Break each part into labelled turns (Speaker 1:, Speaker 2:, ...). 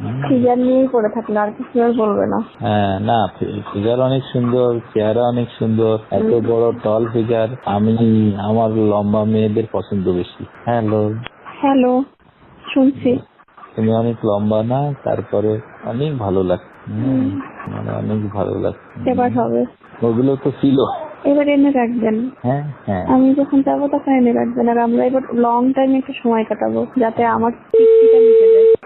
Speaker 1: Figure নিয়েই পড়ে থাকলে আর কিছু আর বলবে না।
Speaker 2: হ্যাঁ না ফিগার অনেক সুন্দর চেহারা অনেক সুন্দর এত বড় টল ফিগার আমি আমার লম্বা মেয়েদের পছন্দ বেশি। হ্যালো।
Speaker 1: হ্যালো শুনছি।
Speaker 2: তুমি অনেক লম্বা না তারপরে অনেক ভালো লাগছে হুম, মানে অনেক ভালো লাগছে।
Speaker 1: এবার হবে।
Speaker 2: ওগুলো তো ছিল।
Speaker 1: এবার এনে রাখবেন।
Speaker 2: হ্যাঁ হ্যাঁ।
Speaker 1: আমি যখন যাব তখন এনে রাখবেন আর আমরা এবার লং টাইম একটু সময় কাটাবো যাতে আমার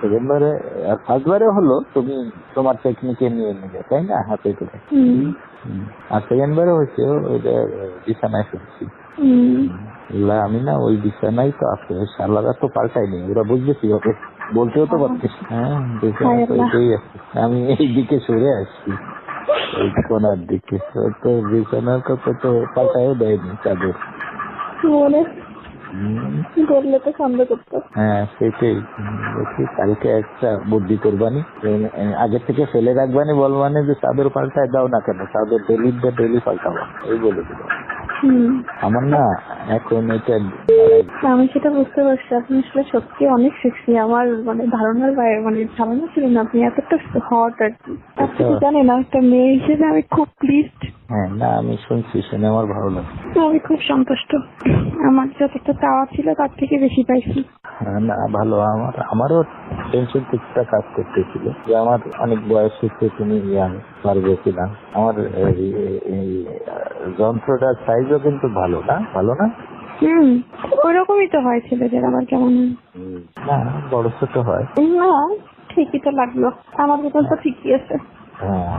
Speaker 2: সেকেন্ড বারে আর ফার্স্ট বারে হলো তুমি তোমার টেকনিকে নিয়ে নিলে তাই না? হাতে করে। আর সেকেন্ড বারে হয়েছে ওইটা বিছানায় শুনছি আমি না ওই বিছানায় তো আছে শালারা তো পাল্টাইনি ওরা বুঝবে কি হবে বলতেও তো পারতিস হ্যাঁ বিছানা তো আছে। আমি এই দিকে সরে আসছি ওই কোনার দিকে। তো বিছানার কথা তো পাল্টাইও দেয়নি চাদর।
Speaker 1: বললে তো সন্দেহ করতো।
Speaker 2: হ্যাঁ সেটাই। দেখি কালকে একটা বুদ্ধি করবানি। আগের থেকে ফেলে রাখবানি বলবানি যে চাদর পাল্টায় দাও না কেন? চাদর ডেলি ডেলি পাল্টাবো। এই বলে দিল। আমার না এখন এটা
Speaker 1: আমি সেটা বুঝতে পারছি। আপনি আসলে সত্যি অনেক সেক্সি আমার মানে ধারণার বাইরে মানে ধারণা ছিল না। আপনি এতটা হট আর কি। আপনি জানেন একটা মেয়ে হিসেবে আমি খুব প্লিজড
Speaker 2: হ্যাঁ না আমি শুনছি শুনে আমার ভালো লাগছে।
Speaker 1: আমি খুব সন্তুষ্ট। আমার যতটা চাওয়া ছিল তার থেকে বেশি পাইছি।
Speaker 2: হ্যাঁ, না ভালো। আমার আমারও টেনশন কিছুটা কাজ করতেছিল। যে আমার অনেক বয়স হচ্ছে তুমি ইয়াং পারবে কিনা আমার এই যন্ত্রটার সাইজও কিন্তু ভালো না ভালো না?
Speaker 1: হুম ওই রকমই তো হয় ছেলেদের আবার কেমন?
Speaker 2: না বড় ছোট হয়।
Speaker 1: না ঠিকই তো লাগল। আমার মতন তো ঠিকই আছে।
Speaker 2: হ্যাঁ।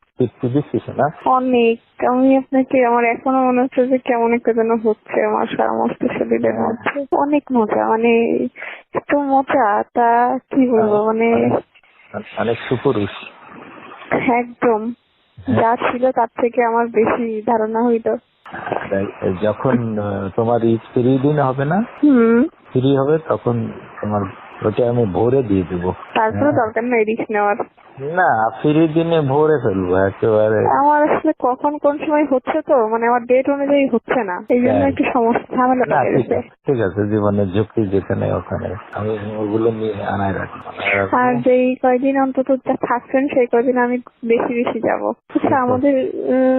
Speaker 2: একটু না
Speaker 1: অনেক। আমি আপনাকে আমার এখনও মনে হচ্ছে যে কেমন একটা যেন হচ্ছে আমার সমস্ত শরীরের মধ্যে। অনেক মজা মানে এত মজা তা কি বলব মানে
Speaker 2: অনেক সুপুরুষ।
Speaker 1: একদম। যা ছিল তার থেকে আমার বেশি ধারণা হইতো
Speaker 2: আর যখন তোমার ঈদ ফ্রি দিন হবে না? ফ্রি হবে তখন তোমার ওটা আমি ভোরে দিয়ে দেবো।
Speaker 1: তারপরে দরকার নাই রিস্ক নেওয়ার।
Speaker 2: না ফ্রি দিনে ভোরে ফেলব একেবারে।
Speaker 1: আমার আসলে কখন কোন সময় হচ্ছে তো মানে আমার ডেট অনুযায়ী হচ্ছে না। এই জন্য
Speaker 2: হ্যাঁ।
Speaker 1: একটু সমস্যা
Speaker 2: না ঠিক আছে জীবনের ঝুঁকি যেখানে ওখানে। আমি ওগুলো নিয়ে আনাই রাখব
Speaker 1: আর যেই কয়দিন অন্তত থাকছেন সেই কয়দিন আমি বেশি বেশি যাব। আচ্ছা আমাদের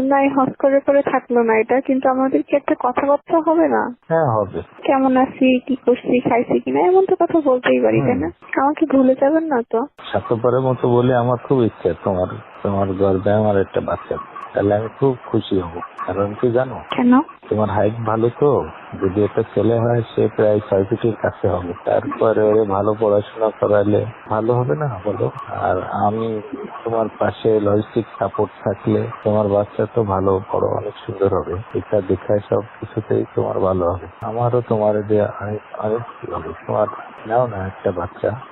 Speaker 1: নাই হস করে করে থাকল না এটা কিন্তু আমাদের কি একটা কথাবার্তা হবে না?
Speaker 2: হ্যাঁ হবে।
Speaker 1: কেমন আছি কি করছি খাইছি কিনা এমন তো কথা বলতেই পারি। তাই না? আমাকে ভুলে যাবেন না তো।
Speaker 2: স্বার্থপরের মতো বলে আমার খুব ইচ্ছা তোমার তোমার গর্বে আমার একটা বাচ্চা। তাহলে আমি খুব খুশি হব। কারণ কি জানো?
Speaker 1: কেন?
Speaker 2: তোমার হাইট ভালো তো? যদি একটা ছেলে হয় সে প্রায় ছয় ফিটের কাছে হবে। তারপরে ভালো পড়াশোনা করালে ভালো হবে না বলো? আর আমি তোমার পাশে লজিস্টিক সাপোর্ট থাকলে তোমার বাচ্চা তো ভালো বড় অনেক সুন্দর হবে। এটা দেখায় সব কিছুতেই তোমার ভালো হবে। আমারও তোমার দিয়ে অনেক অনেক হবে। তোমার নাও না একটা বাচ্চা।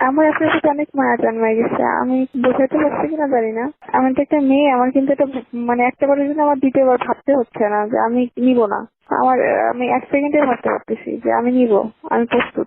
Speaker 1: আমার আপনার সাথে অনেক মায়া জন্মায় গেছে। আমি বোঝাতে পারছি কিনা জানি না তো একটা মেয়ে, আমার কিন্তু এটা মানে একটা বারের জন্য আমার দ্বিতীয়বার ভাবতে হচ্ছে না যে আমি নিব না। আমার, আমি এক সেকেন্ডে ভাবতে পারতেছি যে আমি নিব, আমি প্রস্তুত।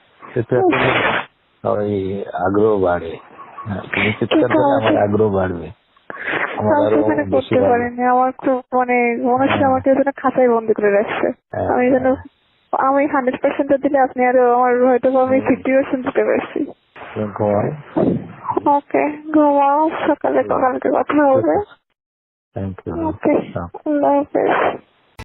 Speaker 2: সেটা ওই আগ্রহ বাড়ে। হ্যাঁ, তুমি চিৎকার করলে আমার আগ্রহ বাড়বে।
Speaker 1: করতে পারিনি আমার খুব মানে মনে হচ্ছে আমাকে করে রাখছে।
Speaker 2: হ্যাঁ,
Speaker 1: আমি যেন আমি হান্ড্রেড পার্সেন্ট দিলে আপনি আরও আমার হয়তো আমি ফিফটি পার্সেন্ট দিতে পারছি। ওকে ঘুমাও। সকালে কালকে কথা হবে। ওকে আল্লাহ হাফেজ।